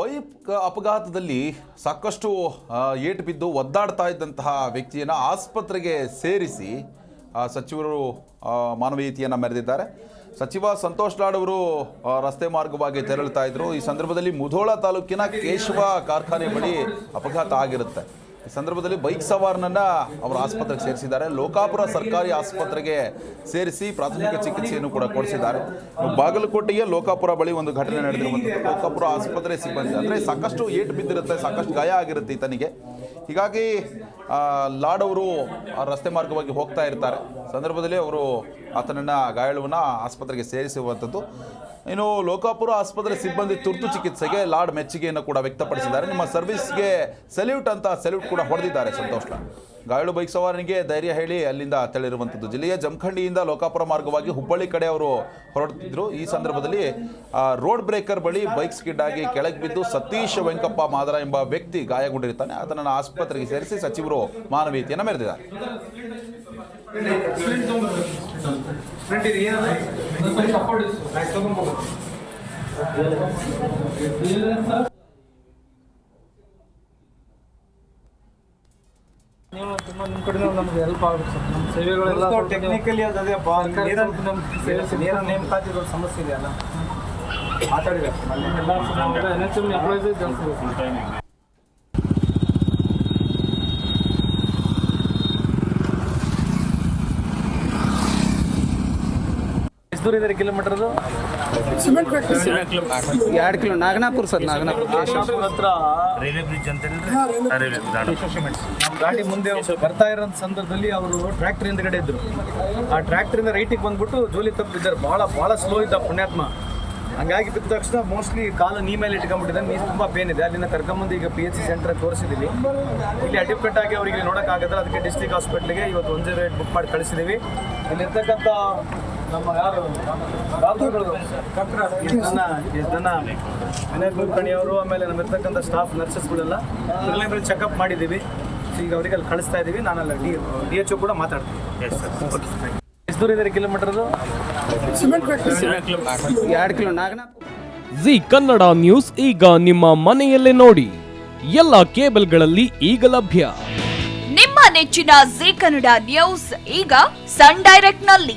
Bike ಅಪಘಾತದಲ್ಲಿ ಸಾಕಷ್ಟು ಏಟು ಬಿದ್ದು ಒದ್ದಾಡ್ತಾ ಇದ್ದಂತಹ ವ್ಯಕ್ತಿಯನ್ನು ಆಸ್ಪತ್ರೆಗೆ ಸೇರಿಸಿ ಸಚಿವರು ಮಾನವೀಯತೆಯನ್ನು ಮೆರೆದಿದ್ದಾರೆ. ಸಚಿವ ಸಂತೋಷ್ ಲಾಡ್ ಅವರು ರಸ್ತೆ ಮಾರ್ಗವಾಗಿ ತೆರಳುತ್ತಾ ಇದ್ದರು ಈ ಸಂದರ್ಭದಲ್ಲಿ ಮುಧೋಳ ತಾಲೂಕಿನ ಕೇಶವ ಕಾರ್ಖಾನೆ ಬಳಿ ಅಪಘಾತ ಆಗಿರುತ್ತೆ. ಈ ಸಂದರ್ಭದಲ್ಲಿ ಬೈಕ್ ಸವಾರನನ್ನ ಅವರು ಆಸ್ಪತ್ರೆಗೆ ಸೇರಿಸಿದ್ದಾರೆ. ಲೋಕಾಪುರ ಸರ್ಕಾರಿ ಆಸ್ಪತ್ರೆಗೆ ಸೇರಿಸಿ ಪ್ರಾಥಮಿಕ ಚಿಕಿತ್ಸೆಯನ್ನು ಕೂಡ ಕೊಡಿಸಿದ್ದಾರೆ. ಬಾಗಲಕೋಟೆಯ ಲೋಕಾಪುರ ಬಳಿ ಒಂದು ಘಟನೆ ನಡೆದಿರುವಂಥದ್ದು. ಲೋಕಾಪುರ ಆಸ್ಪತ್ರೆ ಸಿಬ್ಬಂದಿ. ಅಂದರೆ ಸಾಕಷ್ಟು ಏಟು ಬಿದ್ದಿರುತ್ತೆ, ಸಾಕಷ್ಟು ಗಾಯ ಆಗಿರುತ್ತೆ ಈತನಿಗೆ. ಹೀಗಾಗಿ ಲಾಡ್ ಅವರು ರಸ್ತೆ ಮಾರ್ಗವಾಗಿ ಹೋಗ್ತಾ ಇರ್ತಾರೆ. ಸಂದರ್ಭದಲ್ಲಿ ಅವರು ಆತನನ್ನು ಗಾಯಾಳುವನ್ನು ಆಸ್ಪತ್ರೆಗೆ ಸೇರಿಸುವಂಥದ್ದು. ಇನ್ನು ಲೋಕಾಪುರ ಆಸ್ಪತ್ರೆ ಸಿಬ್ಬಂದಿ ತುರ್ತು ಚಿಕಿತ್ಸೆಗೆ ಲಾಡ್ ಮೆಚ್ಚುಗೆಯನ್ನು ಕೂಡ ವ್ಯಕ್ತಪಡಿಸಿದ್ದಾರೆ. ನಿಮ್ಮ ಸರ್ವಿಸ್ಗೆ ಸಲ್ಯೂಟ್ ಅಂತ ಸಲ್ಯೂಟ್ ಕೂಡ ಹೊಡೆದಿದ್ದಾರೆ ಸಂತೋಷ್ ಲಾಡ್ ಗಾಯಾಳು ಬೈಕ್ ಸವಾರನಿಗೆ ಧೈರ್ಯ ಹೇಳಿ ಅಲ್ಲಿಂದ ತೆರಳಿರುವಂಥದ್ದು ಜಿಲ್ಲೆಯ ಜಮಖಂಡಿಯಿಂದ ಲೋಕಾಪುರ ಮಾರ್ಗವಾಗಿ ಹುಬ್ಬಳ್ಳಿ ಕಡೆ ಅವರು ಹೊರಡುತ್ತಿದ್ದರು ಈ ಸಂದರ್ಭದಲ್ಲಿ ರೋಡ್ ಬ್ರೇಕರ್ ಬಳಿ ಬೈಕ್ ಸ್ಕಿಡ್ ಆಗಿ ಕೆಳಗೆ ಬಿದ್ದು ಸತೀಶ್ ವೆಂಕಪ್ಪ ಮಾದರ ಎಂಬ ವ್ಯಕ್ತಿ ಗಾಯಗೊಂಡಿರ್ತಾನೆ ಅದನ್ನು ಆಸ್ಪತ್ರೆಗೆ ಸೇರಿಸಿ ಸಚಿವರು ಮಾನವೀಯತೆಯನ್ನು ಮೆರೆದಿದ್ದಾರೆ. ನೀವು ತುಂಬ ನಿಮ್ಮ ಕಡೆ ನಮ್ಗೆ ಹೆಲ್ಪ್ ಆಗುತ್ತೆ ಸರ್. ನಮ್ಮ ಸೇವೆಗಳೆಲ್ಲ ಟೆಕ್ನಿಕಲಿ ಅದು ಅದೇ ಸೇವೆ. ನೀರ ನೇಮಕಾತಿಗಳ ಸಮಸ್ಯೆ ಇದೆಯಲ್ಲ ಮಾತಾಡಿದೆ ಎನ್ ಎಚ್ ಎಂ ಎಂಪ್ಲಾಯೀಸ್ ಜಾಸ್ತಿ ಎಷ್ಟು ದೂರ ಇದೆ ಕಿಲೋಮೀಟರ್ದು ಎರಡು ಕಿಲೋ ನಾಗನಾಪುರ ಸರ್ ನಾಗನಾಪುರ. ಹತ್ರ ರೈಲ್ವೆ ಬ್ರಿಡ್ಜ್ ಅಂತ ನಮ್ಮ ಗಾಡಿ ಮುಂದೆ ಬರ್ತಾ ಇರೋ ಸಂದರ್ಭದಲ್ಲಿ ಅವರು ಟ್ರ್ಯಾಕ್ಟರ್ ಹಿಂದ್ಗಡೆ ಇದ್ರು. ಆ ಟ್ರ್ಯಾಕ್ಟ್ರಿಂದ ರೈಟಿಗೆ ಬಂದ್ಬಿಟ್ಟು ಜೋಲಿ ತಪ್ಪಿದ್ದಾರೆ. ಭಾಳ ಭಾಳ ಸ್ಲೋ ಇದ್ದ ಪುಣ್ಯಾತ್ಮ. ಹಂಗಾಗಿ ಬಿದ್ದ ತಕ್ಷಣ ಮೋಸ್ಟ್ಲಿ ಕಾಲು ನೀ ಮೇಲೆ ಇಟ್ಕೊಂಡ್ಬಿಟ್ಟಿದೆ ನೀರು ತುಂಬ ಪೇನ್ ಇದೆ. ಅಲ್ಲಿಂದ ಕರ್ಕೊಂಬಂದು ಈಗ ಪಿ ಎಚ್ ಸಿ ಸೆಂಟರ್ ತೋರಿಸಿದ್ದೀವಿ ಇಲ್ಲಿ ಅಡ್ಮಿಟ್ ಆಗಿ ಅವರಿಗೆ ನೋಡೋಕ್ಕಾಗದ್ರೆ ಅದಕ್ಕೆ ಡಿಸ್ಟ್ರಿಕ್ಟ್ ಹಾಸ್ಪಿಟ್ಲಿಗೆ ಇವತ್ತು ಒಂದು ರೇಟ್ ಬುಕ್ ಮಾಡಿ ಕಳಿಸಿದ್ದೀವಿ ಇಲ್ಲಿರ್ತಕ್ಕಂಥ ನಮ್ಮ ಯಾರು? ವಿನಯ್ ಕುಲಕರ್ಣಿ ಅವರು ಆಮೇಲೆ ನಮ್ಮಿರ್ತಕ್ಕಂಥ ಸ್ಟಾಫ್ ನರ್ಸಸ್ಗಳೆಲ್ಲ ಮೇಲೆ ಚೆಕಪ್ ಮಾಡಿದ್ದೀವಿ. ಈಗ ಅವರಿಗೆ ಅಲ್ಲಿ ಕಳಿಸ್ತಾ ಇದ್ದೀವಿ ನಾನು ಅಲ್ಲಿ ಡಿ ಡಿ ಎಚ್ ಕೂಡ ಮಾತಾಡ್ತೀನಿ. ಎಷ್ಟು ದೂರ ಇದೆ ಕಿಲೋಮೀಟರ್ದು ಎರಡು ಕಿಲೋ ಜಿ ಕನ್ನಡ ನ್ಯೂಸ್ ಈಗ ನಿಮ್ಮ ಮನೆಯಲ್ಲೇ ನೋಡಿ. ಎಲ್ಲ ಕೇಬಲ್ಗಳಲ್ಲಿ ಈಗ ಲಭ್ಯ. ನಿಮ್ಮ ನೆಚ್ಚಿನ ಜಿ ಕನ್ನಡ ನ್ಯೂಸ್ ಈಗ ಸನ್ ಡೈರೆಕ್ಟ್ನಲ್ಲಿ